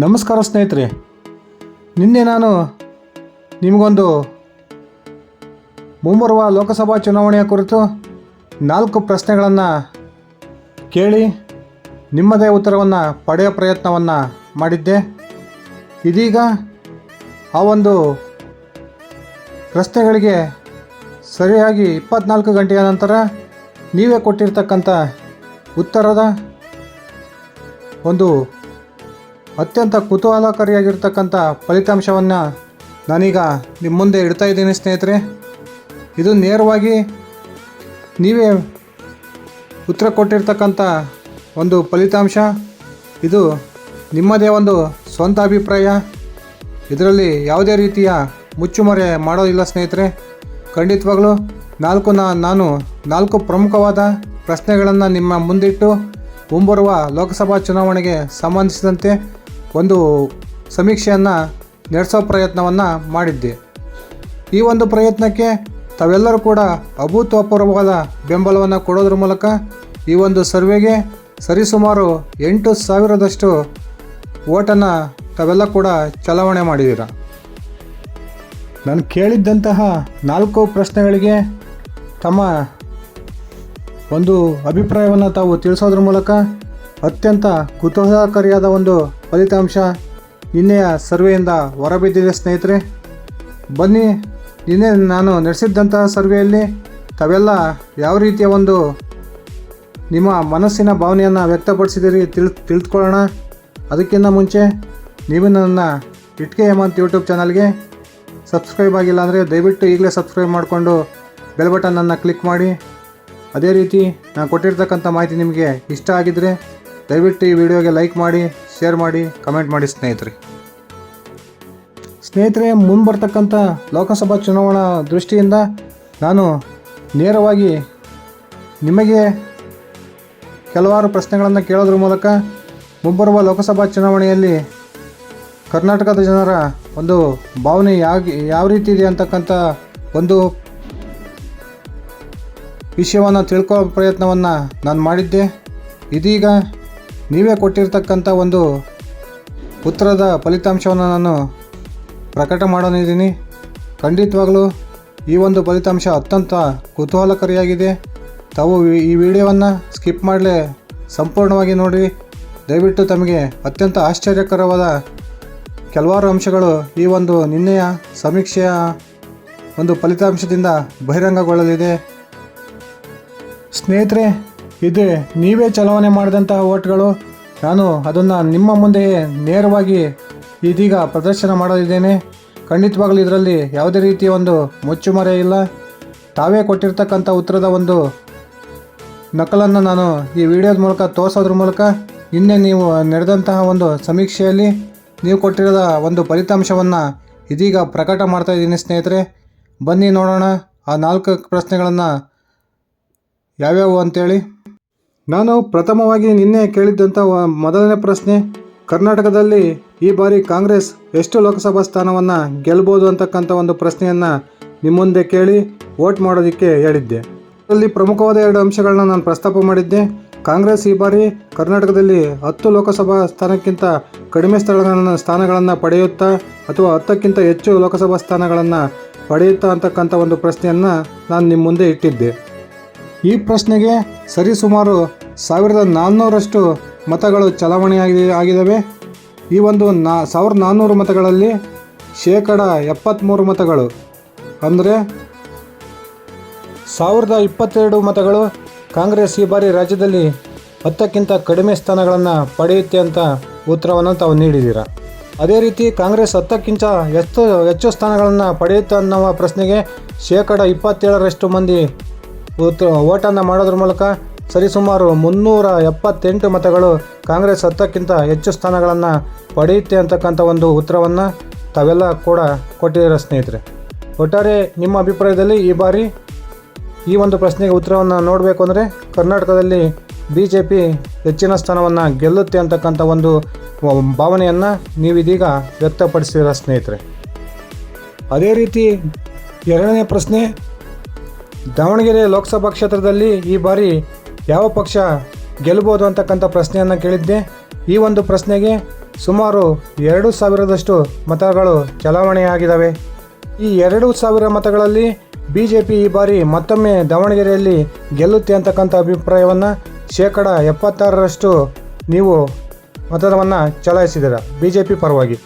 ನಮಸ್ಕಾರ ಸ್ನೇಹಿತರೆ. ನಿನ್ನೆ ನಾನು ನಿಮಗೊಂದು ಮುಂಬರುವ ಲೋಕಸಭಾ ಚುನಾವಣೆಯ ಕುರಿತು ನಾಲ್ಕು ಪ್ರಶ್ನೆಗಳನ್ನು ಕೇಳಿ ನಿಮ್ಮದೇ ಉತ್ತರವನ್ನು ಪಡೆಯೋ ಪ್ರಯತ್ನವನ್ನು ಮಾಡಿದ್ದೆ. ಇದೀಗ ಆ ಒಂದು ಪ್ರಶ್ನೆಗಳಿಗೆ ಸರಿಯಾಗಿ ಇಪ್ಪತ್ನಾಲ್ಕು ಗಂಟೆಯ ನಂತರ ನೀವೇ ಕೊಟ್ಟಿರ್ತಕ್ಕಂಥ ಉತ್ತರದ ಒಂದು ಅತ್ಯಂತ ಕುತೂಹಲಕಾರಿಯಾಗಿರ್ತಕ್ಕಂಥ ಫಲಿತಾಂಶವನ್ನು ನಾನೀಗ ನಿಮ್ಮ ಮುಂದೆ ಇಡ್ತಾ ಇದ್ದೀನಿ ಸ್ನೇಹಿತರೆ. ಇದು ನೇರವಾಗಿ ನೀವೇ ಉತ್ತರ ಕೊಟ್ಟಿರ್ತಕ್ಕಂಥ ಒಂದು ಫಲಿತಾಂಶ. ಇದು ನಿಮ್ಮದೇ ಒಂದು ಸ್ವಂತ ಅಭಿಪ್ರಾಯ. ಇದರಲ್ಲಿ ಯಾವುದೇ ರೀತಿಯ ಮುಚ್ಚುಮರೆ ಮಾಡೋದಿಲ್ಲ ಸ್ನೇಹಿತರೆ. ಖಂಡಿತವಾಗಲೂ ನಾಲ್ಕು ನಾನು ನಾಲ್ಕು ಪ್ರಮುಖವಾದ ಪ್ರಶ್ನೆಗಳನ್ನು ನಿಮ್ಮ ಮುಂದಿಟ್ಟು ಮುಂಬರುವ ಲೋಕಸಭಾ ಚುನಾವಣೆಗೆ ಸಂಬಂಧಿಸಿದಂತೆ ಒಂದು ಸಮೀಕ್ಷೆಯನ್ನು ನಡೆಸೋ ಪ್ರಯತ್ನವನ್ನು ಮಾಡಿದ್ದೆ. ಈ ಒಂದು ಪ್ರಯತ್ನಕ್ಕೆ ತಾವೆಲ್ಲರೂ ಕೂಡ ಅಭೂತಪೂರ್ವವಾದ ಬೆಂಬಲವನ್ನು ಕೊಡೋದ್ರ ಮೂಲಕ ಈ ಒಂದು ಸರ್ವೆಗೆ ಸರಿಸುಮಾರು ಎಂಟು ಸಾವಿರದಷ್ಟು ಓಟನ್ನು ತಾವೆಲ್ಲ ಕೂಡ ಚಲಾವಣೆ ಮಾಡಿದ್ದೀರ ನಾನು ಕೇಳಿದ್ದಂತಹ ನಾಲ್ಕು ಪ್ರಶ್ನೆಗಳಿಗೆ ತಮ್ಮ ಒಂದು ಅಭಿಪ್ರಾಯವನ್ನು ತಾವು ತಿಳಿಸೋದ್ರ ಮೂಲಕ ಅತ್ಯಂತ ಕುತೂಹಲಕಾರಿಯಾದ ಒಂದು ಫಲಿತಾಂಶ ನಿನ್ನೆಯ ಸರ್ವೆಯಿಂದ ಹೊರಬಿದ್ದಿದೆ ಸ್ನೇಹಿತರೆ. ಬನ್ನಿ, ನಿನ್ನೆ ನಾನು ನಡೆಸಿದ್ದಂತಹ ಸರ್ವೆಯಲ್ಲಿ ತಾವೆಲ್ಲ ಯಾವ ರೀತಿಯ ಒಂದು ನಿಮ್ಮ ಮನಸ್ಸಿನ ಭಾವನೆಯನ್ನು ವ್ಯಕ್ತಪಡಿಸಿದಿರಿ ತಿಳ್, ತಿಳಿದುಕೊಳ್ಳೋಣ. ಅದಕ್ಕಿಂತ ಮುಂಚೆ ನೀವು ನನ್ನ ಇಟ್ಕೆ ಹೇಮಂತ್ ಯೂಟ್ಯೂಬ್ ಚಾನಲ್ಗೆ ಸಬ್ಸ್ಕ್ರೈಬ್ ಆಗಿಲ್ಲ ಅಂದರೆ ದಯವಿಟ್ಟು ಈಗಲೇ ಸಬ್ಸ್ಕ್ರೈಬ್ ಮಾಡಿಕೊಂಡು ಬೆಲ್ ಬಟನನ್ನು ಕ್ಲಿಕ್ ಮಾಡಿ. ಅದೇ ರೀತಿ ನಾನು ಕೊಟ್ಟಿರ್ತಕ್ಕಂಥ ಮಾಹಿತಿ ನಿಮಗೆ ಇಷ್ಟ ಆಗಿದ್ದರೆ ದಯವಿಟ್ಟು ಈ ವಿಡಿಯೋಗೆ ಲೈಕ್ ಮಾಡಿ, ಶೇರ್ ಮಾಡಿ, ಕಮೆಂಟ್ ಮಾಡಿ ಸ್ನೇಹಿತರೆ. ಸ್ನೇಹಿತರೆ, ಮುಂಬರ್ತಕ್ಕಂಥ ಲೋಕಸಭಾ ಚುನಾವಣಾ ದೃಷ್ಟಿಯಿಂದ ನಾನು ನೇರವಾಗಿ ನಿಮಗೆ ಕೆಲವಾರು ಪ್ರಶ್ನೆಗಳನ್ನು ಕೇಳೋದ್ರ ಮೂಲಕ ಮುಂಬರುವ ಲೋಕಸಭಾ ಚುನಾವಣೆಯಲ್ಲಿ ಕರ್ನಾಟಕದ ಜನರ ಒಂದು ಭಾವನೆ ಯಾವ ಯಾವ ರೀತಿ ಇದೆ ಅಂತಕ್ಕಂಥ ಒಂದು ವಿಷಯವನ್ನು ತಿಳ್ಕೊಳ್ಳೋ ಪ್ರಯತ್ನವನ್ನು ನಾನು ಮಾಡಿದ್ದೆ. ಇದೀಗ ನೀವೇ ಕೊಟ್ಟಿರ್ತಕ್ಕಂಥ ಒಂದು ಉತ್ತರದ ಫಲಿತಾಂಶವನ್ನು ನಾನು ಪ್ರಕಟ ಮಾಡೋನಿದ್ದೀನಿ ಖಂಡಿತವಾಗಲೂ ಈ ಒಂದು ಫಲಿತಾಂಶ ಅತ್ಯಂತ ಕುತೂಹಲಕಾರಿಯಾಗಿದೆ. ತಾವು ಈ- ವಿಡಿಯೋವನ್ನು ಸ್ಕಿಪ್ ಮಾಡಲೇ ಸಂಪೂರ್ಣವಾಗಿ ನೋಡಿ. ದಯವಿಟ್ಟು ತಮಗೆ ಅತ್ಯಂತ ಆಶ್ಚರ್ಯಕರವಾದ ಕೆಲವಾರು ಅಂಶಗಳು ಈ ಒಂದು ನಿನ್ನೆಯ ಸಮೀಕ್ಷೆಯ ಒಂದು ಫಲಿತಾಂಶದಿಂದ ಬಹಿರಂಗಗೊಳ್ಳಲಿದೆ. ಸ್ನೇಹಿತರೆ ಇದು, ನೀವೇ ಚಲಾವಣೆ ಮಾಡಿದಂತಹ ಓಟ್ಗಳು, ನಾನು ಅದನ್ನು ನಿಮ್ಮ ಮುಂದೆಯೇ ನೇರವಾಗಿ ಇದೀಗ ಪ್ರದರ್ಶನ ಮಾಡಲಿದ್ದೇನೆ. ಖಂಡಿತವಾಗಲೂ ಇದರಲ್ಲಿ ಯಾವುದೇ ರೀತಿಯ ಒಂದು ಮುಚ್ಚುಮರೆ ಇಲ್ಲ. ತಾವೇ ಕೊಟ್ಟಿರ್ತಕ್ಕಂಥ ಉತ್ತರದ ಒಂದು ನಕಲನ್ನು ನಾನು ಈ ವಿಡಿಯೋದ ಮೂಲಕ ತೋರಿಸೋದ್ರ ಮೂಲಕ ನಿನ್ನೆ ನೀವು ನಡೆದಂತಹ ಒಂದು ಸಮೀಕ್ಷೆಯಲ್ಲಿ ನೀವು ಕೊಟ್ಟಿರೋದ ಒಂದು ಫಲಿತಾಂಶವನ್ನು ಇದೀಗ ಪ್ರಕಟ ಮಾಡ್ತಾ ಇದ್ದೀನಿ ಸ್ನೇಹಿತರೆ. ಬನ್ನಿ ನೋಡೋಣ ಆ ನಾಲ್ಕು ಪ್ರಶ್ನೆಗಳನ್ನು ಯಾವ್ಯಾವು ಅಂತೇಳಿ. ನಾನು ಪ್ರಥಮವಾಗಿ ನಿನ್ನೆ ಕೇಳಿದ್ದಂಥ ಮೊದಲನೇ ಪ್ರಶ್ನೆ, ಕರ್ನಾಟಕದಲ್ಲಿ ಈ ಬಾರಿ ಕಾಂಗ್ರೆಸ್ ಎಷ್ಟು ಲೋಕಸಭಾ ಸ್ಥಾನವನ್ನು ಗೆಲ್ಬೋದು ಅಂತಕ್ಕಂಥ ಒಂದು ಪ್ರಶ್ನೆಯನ್ನು ನಿಮ್ಮ ಮುಂದೆ ಕೇಳಿ ವೋಟ್ ಮಾಡೋದಕ್ಕೆ ಹೇಳಿದ್ದೆ. ಅದರಲ್ಲಿ ಪ್ರಮುಖವಾದ ಎರಡು ಅಂಶಗಳನ್ನ ನಾನು ಪ್ರಸ್ತಾಪ ಮಾಡಿದ್ದೆ. ಕಾಂಗ್ರೆಸ್ ಈ ಬಾರಿ ಕರ್ನಾಟಕದಲ್ಲಿ ಹತ್ತು ಲೋಕಸಭಾ ಸ್ಥಾನಕ್ಕಿಂತ ಕಡಿಮೆ ಸ್ಥಳಗಳನ್ನು ಸ್ಥಾನಗಳನ್ನು ಪಡೆಯುತ್ತಾ ಅಥವಾ ಹತ್ತಕ್ಕಿಂತ ಹೆಚ್ಚು ಲೋಕಸಭಾ ಸ್ಥಾನಗಳನ್ನು ಪಡೆಯುತ್ತಾ ಅಂತಕ್ಕಂಥ ಒಂದು ಪ್ರಶ್ನೆಯನ್ನು ನಾನು ನಿಮ್ಮ ಮುಂದೆ ಇಟ್ಟಿದ್ದೆ. ಈ ಪ್ರಶ್ನೆಗೆ ಸರಿಸುಮಾರು ಸಾವಿರದ ನಾನ್ನೂರಷ್ಟು ಮತಗಳು ಚಲಾವಣೆಯಾಗಿ ಆಗಿದ್ದಾವೆ. ಈ ಒಂದು ನಾ ಸಾವಿರದ ನಾನ್ನೂರು ಮತಗಳಲ್ಲಿ ಶೇಕಡ ಎಪ್ಪತ್ತ್ಮೂರು ಮತಗಳು. ಅಂದರೆ ಸಾವಿರದ ಇಪ್ಪತ್ತೆರಡು ಮತಗಳು ಕಾಂಗ್ರೆಸ್ ಈ ಬಾರಿ ರಾಜ್ಯದಲ್ಲಿ ಹತ್ತಕ್ಕಿಂತ ಕಡಿಮೆ ಸ್ಥಾನಗಳನ್ನು ಪಡೆಯುತ್ತೆ ಅಂತ ಉತ್ತರವನ್ನು ತಾವು ನೀಡಿದ್ದೀರ? ಅದೇ ರೀತಿ ಕಾಂಗ್ರೆಸ್ ಹತ್ತಕ್ಕಿಂತ ಹೆಚ್ಚು ಹೆಚ್ಚು ಸ್ಥಾನಗಳನ್ನು ಪಡೆಯುತ್ತೆ ಅನ್ನೋ ಪ್ರಶ್ನೆಗೆ ಶೇಕಡ ಇಪ್ಪತ್ತೇಳರಷ್ಟು ಮಂದಿ ಓಟನ್ನು ಮಾಡೋದ್ರ ಮೂಲಕ ಸರಿಸುಮಾರು ಮುನ್ನೂರ ಎಪ್ಪತ್ತೆಂಟು ಮತಗಳು ಕಾಂಗ್ರೆಸ್ ಹತ್ತಕ್ಕಿಂತ ಹೆಚ್ಚು ಸ್ಥಾನಗಳನ್ನು ಪಡೆಯುತ್ತೆ ಅಂತಕ್ಕಂಥ ಒಂದು ಉತ್ತರವನ್ನು ತಾವೆಲ್ಲ ಕೂಡ ಕೊಟ್ಟಿದ್ದೀರ ಸ್ನೇಹಿತರೆ. ಒಟ್ಟಾರೆ ನಿಮ್ಮ ಅಭಿಪ್ರಾಯದಲ್ಲಿ ಈ ಬಾರಿ ಈ ಒಂದು ಪ್ರಶ್ನೆಗೆ ಉತ್ತರವನ್ನು ನೋಡಬೇಕು ಅಂದರೆ ಕರ್ನಾಟಕದಲ್ಲಿ ಬಿ ಜೆ ಪಿ ಹೆಚ್ಚಿನ ಸ್ಥಾನವನ್ನು ಗೆಲ್ಲುತ್ತೆ ಅಂತಕ್ಕಂಥ ಒಂದು ಭಾವನೆಯನ್ನು ನೀವಿದೀಗ ವ್ಯಕ್ತಪಡಿಸಿದ ಸ್ನೇಹಿತರೆ. ಅದೇ ರೀತಿ ಎರಡನೇ ಪ್ರಶ್ನೆ ದಾವಣಗೆರೆ ಲೋಕಸಭಾ ಕ್ಷೇತ್ರದಲ್ಲಿ ಈ ಬಾರಿ ಯಾವ ಪಕ್ಷ ಗೆಲ್ಲಬಹುದು ಅಂತಕ್ಕಂಥ ಪ್ರಶ್ನೆಯನ್ನು ಕೇಳಿದ್ದೆ. ಈ ಒಂದು ಪ್ರಶ್ನೆಗೆ ಸುಮಾರು ಎರಡು ಸಾವಿರದಷ್ಟು ಮತಗಳು ಚಲಾವಣೆಯಾಗಿದ್ದಾವೆ ಈ ಎರಡು ಸಾವಿರ ಮತಗಳಲ್ಲಿ ಬಿ ಜೆ ಪಿ ಈ ಬಾರಿ ಮತ್ತೊಮ್ಮೆ ದಾವಣಗೆರೆಯಲ್ಲಿ ಗೆಲ್ಲುತ್ತೆ ಅಂತಕ್ಕಂಥ ಅಭಿಪ್ರಾಯವನ್ನು ಶೇಕಡ ಎಪ್ಪತ್ತಾರರಷ್ಟು ನೀವು ಮತವನ್ನು ಚಲಾಯಿಸಿದ್ದೀರ ಬಿ ಜೆ ಪಿ ಪರವಾಗಿ.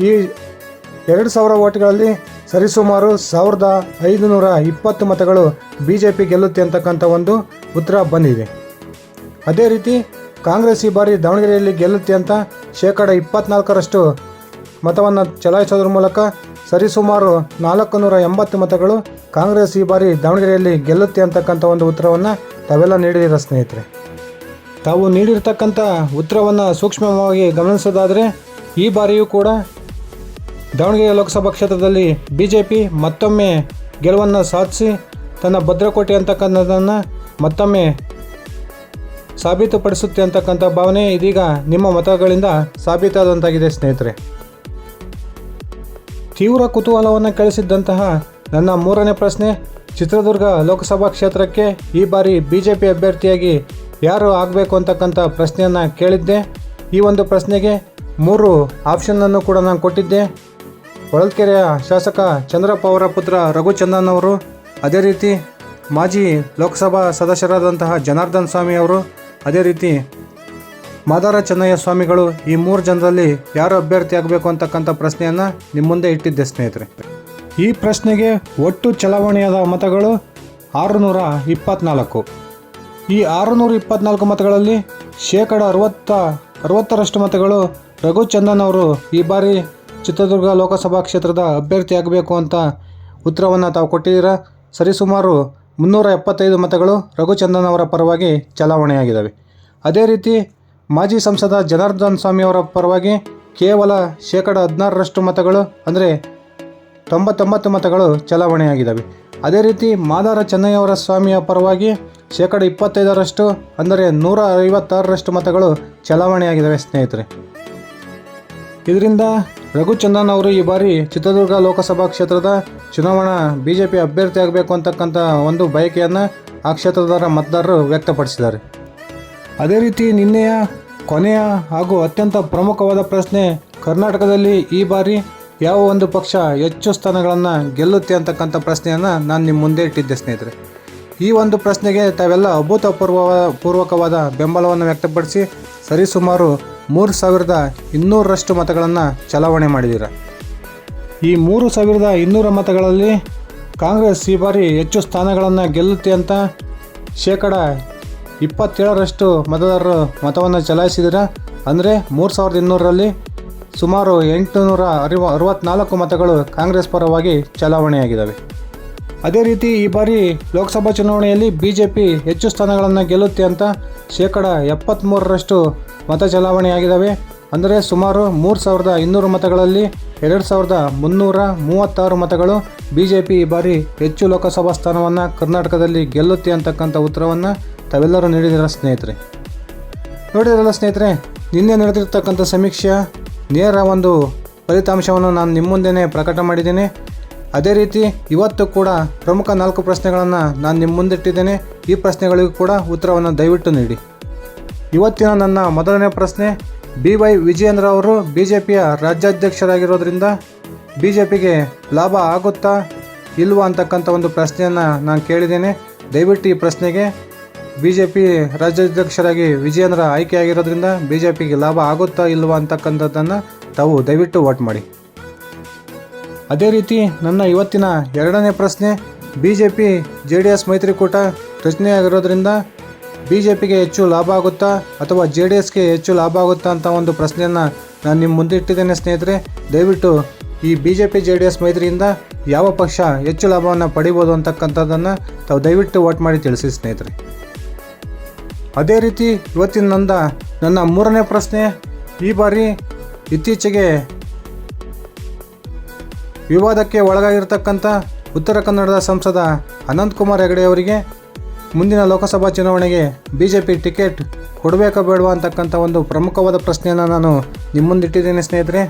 ಈ ಎರಡು ಸಾವಿರ ಓಟ್ಗಳಲ್ಲಿ ಸರಿಸುಮಾರು ಸಾವಿರದ ಐದುನೂರ ಇಪ್ಪತ್ತು ಮತಗಳು ಬಿ ಜೆ ಪಿ ಗೆಲ್ಲುತ್ತೆ ಅಂತಕ್ಕಂಥ ಒಂದು ಉತ್ತರ ಬಂದಿದೆ. ಅದೇ ರೀತಿ ಕಾಂಗ್ರೆಸ್ ಈ ಬಾರಿ ದಾವಣಗೆರೆಯಲ್ಲಿ ಗೆಲ್ಲುತ್ತೆ ಅಂತ ಶೇಕಡ ಇಪ್ಪತ್ನಾಲ್ಕರಷ್ಟು ಮತವನ್ನು ಚಲಾಯಿಸೋದ್ರ ಮೂಲಕ ಸರಿಸುಮಾರು ನಾಲ್ಕು ನೂರ ಎಂಬತ್ತು ಮತಗಳು ಕಾಂಗ್ರೆಸ್ ಈ ಬಾರಿ ದಾವಣಗೆರೆಯಲ್ಲಿ ಗೆಲ್ಲುತ್ತೆ ಅಂತಕ್ಕಂಥ ಒಂದು ಉತ್ತರವನ್ನು ತಾವೆಲ್ಲ ನೀಡಿದಿರ ಸ್ನೇಹಿತರೆ? ತಾವು ನೀಡಿರ್ತಕ್ಕಂಥ ಉತ್ತರವನ್ನು ಸೂಕ್ಷ್ಮವಾಗಿ ಗಮನಿಸೋದಾದರೆ ಈ ಬಾರಿಯೂ ಕೂಡ ದಾವಣಗೆರೆ ಲೋಕಸಭಾ ಕ್ಷೇತ್ರದಲ್ಲಿ ಬಿಜೆಪಿ ಮತ್ತೊಮ್ಮೆ ಗೆಲುವನ್ನು ಸಾಧಿಸಿ ತನ್ನ ಭದ್ರಕೋಟೆ ಅಂತಕ್ಕಂಥದ್ದನ್ನು ಮತ್ತೊಮ್ಮೆ ಸಾಬೀತುಪಡಿಸುತ್ತೆ ಅಂತಕ್ಕಂಥ ಭಾವನೆ ಇದೀಗ ನಿಮ್ಮ ಮತಗಳಿಂದ ಸಾಬೀತಾದಂತಾಗಿದೆ ಸ್ನೇಹಿತರೆ. ತೀವ್ರ ಕುತೂಹಲವನ್ನು ಕೇಳಿಸಿದ್ದಂತಹ ನನ್ನ ಮೂರನೇ ಪ್ರಶ್ನೆ, ಚಿತ್ರದುರ್ಗ ಲೋಕಸಭಾ ಕ್ಷೇತ್ರಕ್ಕೆ ಈ ಬಾರಿ ಬಿ ಜೆ ಪಿ ಅಭ್ಯರ್ಥಿಯಾಗಿ ಯಾರು ಆಗಬೇಕು ಅಂತಕ್ಕಂಥ ಪ್ರಶ್ನೆಯನ್ನು ಕೇಳಿದ್ದೆ. ಈ ಒಂದು ಪ್ರಶ್ನೆಗೆ ಮೂರು ಆಪ್ಷನ್ನನ್ನು ಕೂಡ ನಾನು ಕೊಟ್ಟಿದ್ದೆ. ಹೊಳಲ್ಕೆರೆಯ ಶಾಸಕ ಚಂದ್ರಪ್ಪ ಅವರ ಪುತ್ರ ರಘುಚಂದನ್ ಅವರು, ಅದೇ ರೀತಿ ಮಾಜಿ ಲೋಕಸಭಾ ಸದಸ್ಯರಾದಂತಹ ಜನಾರ್ದನ್ ಸ್ವಾಮಿ ಅವರು, ಅದೇ ರೀತಿ ಮಾದಾರ ಚೆನ್ನಯ್ಯ ಸ್ವಾಮಿಗಳು ಈ ಮೂರು ಜನರಲ್ಲಿ ಯಾರು ಅಭ್ಯರ್ಥಿ ಆಗಬೇಕು ಅಂತಕ್ಕಂಥ ಪ್ರಶ್ನೆಯನ್ನು ನಿಮ್ಮ ಮುಂದೆ ಇಟ್ಟಿದ್ದೆ ಸ್ನೇಹಿತರೆ. ಈ ಪ್ರಶ್ನೆಗೆ ಒಟ್ಟು ಚಲಾವಣೆಯಾದ ಮತಗಳು ಆರುನೂರ ಇಪ್ಪತ್ನಾಲ್ಕು. ಈ ಆರುನೂರ ಇಪ್ಪತ್ನಾಲ್ಕು ಮತಗಳಲ್ಲಿ ಶೇಕಡ ಅರವತ್ತ, ಅರವತ್ತರಷ್ಟು ಮತಗಳು ರಘುಚಂದನ್ ಅವರು ಈ ಬಾರಿ ಚಿತ್ರದುರ್ಗ ಲೋಕಸಭಾ ಕ್ಷೇತ್ರದ ಅಭ್ಯರ್ಥಿ ಆಗಬೇಕು ಅಂತ ಉತ್ತರವನ್ನು ತಾವು ಕೊಟ್ಟಿದ್ದೀರಾ? ಸರಿಸುಮಾರು ಮುನ್ನೂರ ಎಪ್ಪತ್ತೈದು ಮತಗಳು ರಘುಚಂದನ್ ಅವರ ಪರವಾಗಿ ಚಲಾವಣೆಯಾಗಿದ್ದಾವೆ. ಅದೇ ರೀತಿ ಮಾಜಿ ಸಂಸದ ಜನಾರ್ದನ್ ಸ್ವಾಮಿ ಅವರ ಪರವಾಗಿ ಕೇವಲ ಶೇಕಡ ಹದಿನಾರರಷ್ಟು ಮತಗಳು, ಅಂದರೆ ತೊಂಬತ್ತೊಂಬತ್ತು ಮತಗಳು ಚಲಾವಣೆಯಾಗಿದ್ದಾವೆ. ಅದೇ ರೀತಿ ಮಾದಾರ ಚೆನ್ನಯ್ಯವರ ಸ್ವಾಮಿಯ ಪರವಾಗಿ ಶೇಕಡ ಇಪ್ಪತ್ತೈದರಷ್ಟು, ಅಂದರೆ ನೂರ ಐವತ್ತಾರರಷ್ಟು ಮತಗಳು ಚಲಾವಣೆಯಾಗಿದ್ದಾವೆ ಸ್ನೇಹಿತರೆ. ಇದರಿಂದ ರಘುಚಂದನ್ ಅವರು ಈ ಬಾರಿ ಚಿತ್ರದುರ್ಗ ಲೋಕಸಭಾ ಕ್ಷೇತ್ರದ ಚುನಾವಣಾ ಬಿ ಜೆ ಪಿ ಅಭ್ಯರ್ಥಿ ಆಗಬೇಕು ಅಂತಕ್ಕಂಥ ಒಂದು ಬಯಕೆಯನ್ನು ಆ ಕ್ಷೇತ್ರದ ಮತದಾರರು ವ್ಯಕ್ತಪಡಿಸಿದ್ದಾರೆ. ಅದೇ ರೀತಿ ನಿನ್ನೆಯ ಕೊನೆಯ ಹಾಗೂ ಅತ್ಯಂತ ಪ್ರಮುಖವಾದ ಪ್ರಶ್ನೆ, ಕರ್ನಾಟಕದಲ್ಲಿ ಈ ಬಾರಿ ಯಾವ ಒಂದು ಪಕ್ಷ ಹೆಚ್ಚು ಸ್ಥಾನಗಳನ್ನು ಗೆಲ್ಲುತ್ತೆ ಅಂತಕ್ಕಂಥ ಪ್ರಶ್ನೆಯನ್ನು ನಾನು ನಿಮ್ಮ ಮುಂದೆ ಇಟ್ಟಿದ್ದೆ ಸ್ನೇಹಿತರೆ. ಈ ಒಂದು ಪ್ರಶ್ನೆಗೆ ತಾವೆಲ್ಲ ಅಭೂತಪೂರ್ವ ಪೂರ್ವಕವಾದ ಬೆಂಬಲವನ್ನು ವ್ಯಕ್ತಪಡಿಸಿ ಸರಿಸುಮಾರು ಮೂರು ಸಾವಿರದ ಇನ್ನೂರರಷ್ಟು ಮತಗಳನ್ನು ಚಲಾವಣೆ ಮಾಡಿದ್ದೀರ ಈ ಮೂರು ಸಾವಿರದ ಇನ್ನೂರ ಮತಗಳಲ್ಲಿ ಕಾಂಗ್ರೆಸ್ ಈ ಬಾರಿ ಹೆಚ್ಚು ಸ್ಥಾನಗಳನ್ನು ಗೆಲ್ಲುತ್ತೆ ಅಂತ ಶೇಕಡ ಇಪ್ಪತ್ತೇಳರಷ್ಟು ಮತದಾರರು ಮತವನ್ನು ಚಲಾಯಿಸಿದಿರ. ಅಂದರೆ ಮೂರು ಸಾವಿರದ ಇನ್ನೂರರಲ್ಲಿ ಸುಮಾರು ಎಂಟುನೂರ ಅರಿವ, ಅರವತ್ನಾಲ್ಕು ಮತಗಳು ಕಾಂಗ್ರೆಸ್ ಪರವಾಗಿ ಚಲಾವಣೆಯಾಗಿದ್ದಾವೆ ಅದೇ ರೀತಿ ಈ ಬಾರಿ ಲೋಕಸಭಾ ಚುನಾವಣೆಯಲ್ಲಿ ಬಿ ಜೆ ಪಿ ಹೆಚ್ಚು ಸ್ಥಾನಗಳನ್ನು ಗೆಲ್ಲುತ್ತೆ ಅಂತ ಶೇಕಡ ಎಪ್ಪತ್ತ್ಮೂರರಷ್ಟು ಮತ ಚಲಾವಣೆಯಾಗಿದ್ದಾವೆ ಅಂದರೆ ಸುಮಾರು ಮೂರು ಸಾವಿರದ ಇನ್ನೂರು ಮತಗಳಲ್ಲಿ ಎರಡು ಸಾವಿರದ ಮುನ್ನೂರ ಮೂವತ್ತಾರು ಮತಗಳು ಬಿ ಜೆ ಪಿ ಈ ಬಾರಿ ಹೆಚ್ಚು ಲೋಕಸಭಾ ಸ್ಥಾನವನ್ನು ಕರ್ನಾಟಕದಲ್ಲಿ ಗೆಲ್ಲುತ್ತೆ ಅಂತಕ್ಕಂಥ ಉತ್ತರವನ್ನು ತಾವೆಲ್ಲರೂ ನೀಡಿದಿರ ಸ್ನೇಹಿತರೆ. ನೋಡಿದ್ರಲ್ಲ ಸ್ನೇಹಿತರೆ, ನಿನ್ನೆ ನಡೆದಿರ್ತಕ್ಕಂಥ ಸಮೀಕ್ಷೆಯ ನೇರ ಒಂದು ಫಲಿತಾಂಶವನ್ನು ನಾನು ನಿಮ್ಮ ಮುಂದೆನೇ ಪ್ರಕಟ ಮಾಡಿದ್ದೇನೆ. ಅದೇ ರೀತಿ ಇವತ್ತು ಕೂಡ ಪ್ರಮುಖ ನಾಲ್ಕು ಪ್ರಶ್ನೆಗಳನ್ನು ನಾನು ನಿಮ್ಮ ಮುಂದಿಟ್ಟಿದ್ದೇನೆ. ಈ ಪ್ರಶ್ನೆಗಳಿಗೂ ಕೂಡ ಉತ್ತರವನ್ನು ದಯವಿಟ್ಟು ನೀಡಿ. ಇವತ್ತಿನ ನನ್ನ ಮೊದಲನೇ ಪ್ರಶ್ನೆ ಬಿ ವೈ ವಿಜಯೇಂದ್ರ ಅವರು ಬಿ ಜೆ ಪಿಯ ರಾಜ್ಯಾಧ್ಯಕ್ಷರಾಗಿರೋದ್ರಿಂದ ಬಿ ಜೆ ಪಿಗೆ ಲಾಭ ಆಗುತ್ತಾ ಇಲ್ವಾ ಅಂತಕ್ಕಂಥ ಒಂದು ಪ್ರಶ್ನೆಯನ್ನು ನಾನು ಕೇಳಿದ್ದೇನೆ. ದಯವಿಟ್ಟು ಈ ಪ್ರಶ್ನೆಗೆ ಬಿ ಜೆ ಪಿ ರಾಜ್ಯಾಧ್ಯಕ್ಷರಾಗಿ ವಿಜಯೇಂದ್ರ ಆಯ್ಕೆಯಾಗಿರೋದ್ರಿಂದ ಬಿ ಜೆ ಪಿಗೆ ಲಾಭ ಆಗುತ್ತಾ ಇಲ್ವಾ ಅಂತಕ್ಕಂಥದ್ದನ್ನು ತಾವು ದಯವಿಟ್ಟು ವೋಟ್ ಮಾಡಿ. ಅದೇ ರೀತಿ ನನ್ನ ಇವತ್ತಿನ ಎರಡನೇ ಪ್ರಶ್ನೆ B J P J D S ಮೈತ್ರಿಕೂಟ ರಚನೆಯಾಗಿರೋದ್ರಿಂದ ಬಿ ಜೆ ಪಿಗೆ ಹೆಚ್ಚು ಲಾಭ ಆಗುತ್ತಾ ಅಥವಾ ಜೆ ಡಿ ಎಸ್ಗೆ ಹೆಚ್ಚು ಲಾಭ ಆಗುತ್ತಾ ಅಂತ ಒಂದು ಪ್ರಶ್ನೆಯನ್ನು ನಾನು ನಿಮ್ಮ ಮುಂದೆ ಇಟ್ಟಿದ್ದೇನೆ ಸ್ನೇಹಿತರೆ. ದಯವಿಟ್ಟು ಈ B J P J D S ಮೈತ್ರಿಯಿಂದ ಯಾವ ಪಕ್ಷ ಹೆಚ್ಚು ಲಾಭವನ್ನು ಪಡಿಬೋದು ಅಂತಕ್ಕಂಥದ್ದನ್ನು ತಾವು ದಯವಿಟ್ಟು ವೋಟ್ ಮಾಡಿ ತಿಳಿಸಿ ಸ್ನೇಹಿತರೆ. ಅದೇ ರೀತಿ ಇವತ್ತಿನಂದ ನನ್ನ ಮೂರನೇ ಪ್ರಶ್ನೆ. ಈ ಬಾರಿ ಇತ್ತೀಚೆಗೆ ವಿವಾದಕ್ಕೆ ಒಳಗಾಗಿರ್ತಕ್ಕಂಥ ಉತ್ತರ ಕನ್ನಡದ ಸಂಸದ ಅನಂತಕುಮಾರ್ ಹೆಗಡೆ ಅವರಿಗೆ ಮುಂದಿನ ಲೋಕಸಭಾ ಚುನಾವಣೆಗೆ ಬಿ ಜೆ ಪಿ ಟಿಕೆಟ್ ಕೊಡಬೇಕಾ ಬೇಡವಾ ಅಂತಕ್ಕಂಥ ಒಂದು ಪ್ರಮುಖವಾದ ಪ್ರಶ್ನೆಯನ್ನು ನಾನು ನಿಮ್ಮ ಮುಂದಿಟ್ಟಿದ್ದೇನೆ ಸ್ನೇಹಿತರೆ.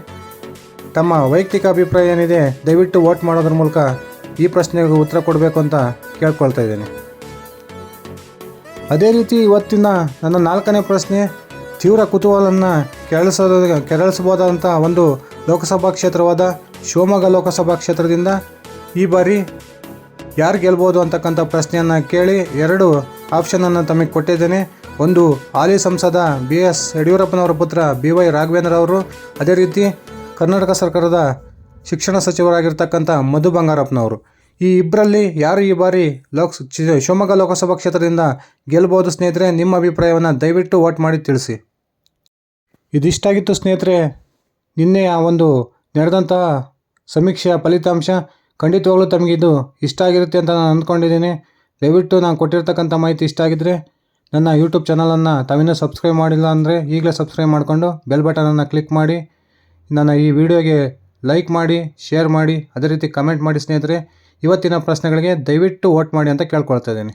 ತಮ್ಮ ವೈಯಕ್ತಿಕ ಅಭಿಪ್ರಾಯ ಏನಿದೆ, ದಯವಿಟ್ಟು ವೋಟ್ ಮಾಡೋದ್ರ ಮೂಲಕ ಈ ಪ್ರಶ್ನೆಗೆ ಉತ್ತರ ಕೊಡಬೇಕು ಅಂತ ಕೇಳ್ಕೊಳ್ತಾ ಇದ್ದೇನೆ. ಅದೇ ರೀತಿ ಇವತ್ತಿನ ನನ್ನ ನಾಲ್ಕನೇ ಪ್ರಶ್ನೆ, ತೀವ್ರ ಕುತೂಹಲನ್ನು ಕೆರಳಿಸೋದ ಕೆರಳಿಸಬಹುದಾದಂಥ ಒಂದು ಲೋಕಸಭಾ ಕ್ಷೇತ್ರವಾದ ಶಿವಮೊಗ್ಗ ಲೋಕಸಭಾ ಕ್ಷೇತ್ರದಿಂದ ಈ ಬಾರಿ ಯಾರು ಗೆಲ್ಬೋದು ಅಂತಕ್ಕಂಥ ಪ್ರಶ್ನೆಯನ್ನು ಕೇಳಿ ಎರಡು ಆಪ್ಷನನ್ನು ತಮಗೆ ಕೊಟ್ಟಿದ್ದೇನೆ. ಒಂದು ಹಾಲಿ ಸಂಸದ ಬಿ ಎಸ್ ಯಡಿಯೂರಪ್ಪನವರ ಪುತ್ರ ಬಿ ವೈ ರಾಘವೇಂದ್ರ ಅವರು. ಅದೇ ರೀತಿ ಕರ್ನಾಟಕ ಸರ್ಕಾರದ ಶಿಕ್ಷಣ ಸಚಿವರಾಗಿರ್ತಕ್ಕಂಥ ಮಧು ಬಂಗಾರಪ್ಪನವರು. ಈ ಇಬ್ಬರಲ್ಲಿ ಯಾರು ಈ ಬಾರಿ ಲೋಕ್ ಶಿವಮೊಗ್ಗ ಲೋಕಸಭಾ ಕ್ಷೇತ್ರದಿಂದ ಗೆಲ್ಬೋದು ಸ್ನೇಹಿತರೆ, ನಿಮ್ಮ ಅಭಿಪ್ರಾಯವನ್ನು ದಯವಿಟ್ಟು ವೋಟ್ ಮಾಡಿ ತಿಳಿಸಿ. ಇದಿಷ್ಟಾಗಿತ್ತು ಸ್ನೇಹಿತರೆ ನಿನ್ನೆಯ ಒಂದು ನಡೆದಂತಹ ಸಮೀಕ್ಷೆಯ ಫಲಿತಾಂಶ. ಖಂಡಿತವಾಗ್ಲೂ ತಮಗಿದು ಇಷ್ಟ ಆಗಿರುತ್ತೆ ಅಂತ ನಾನು ಅಂದ್ಕೊಂಡಿದ್ದೀನಿ. ದಯವಿಟ್ಟು ನಾನು ಕೊಟ್ಟಿರ್ತಕ್ಕಂಥ ಮಾಹಿತಿ ಇಷ್ಟ ಆಗಿದ್ದರೆ ನನ್ನ ಯೂಟ್ಯೂಬ್ ಚಾನಲನ್ನು ತಾವಿನ್ನೂ ಸಬ್ಸ್ಕ್ರೈಬ್ ಮಾಡಿಲ್ಲ ಅಂದರೆ ಈಗಲೇ ಸಬ್ಸ್ಕ್ರೈಬ್ ಮಾಡಿಕೊಂಡು ಬೆಲ್ ಬಟನನ್ನು ಕ್ಲಿಕ್ ಮಾಡಿ, ನನ್ನ ಈ ವಿಡಿಯೋಗೆ ಲೈಕ್ ಮಾಡಿ ಶೇರ್ ಮಾಡಿ, ಅದೇ ರೀತಿ ಕಮೆಂಟ್ ಮಾಡಿ ಸ್ನೇಹಿತರೆ, ಇವತ್ತಿನ ಪ್ರಶ್ನೆಗಳಿಗೆ ದಯವಿಟ್ಟು ವೋಟ್ ಮಾಡಿ ಅಂತ ಕೇಳ್ಕೊಳ್ತಾ ಇದ್ದೀನಿ.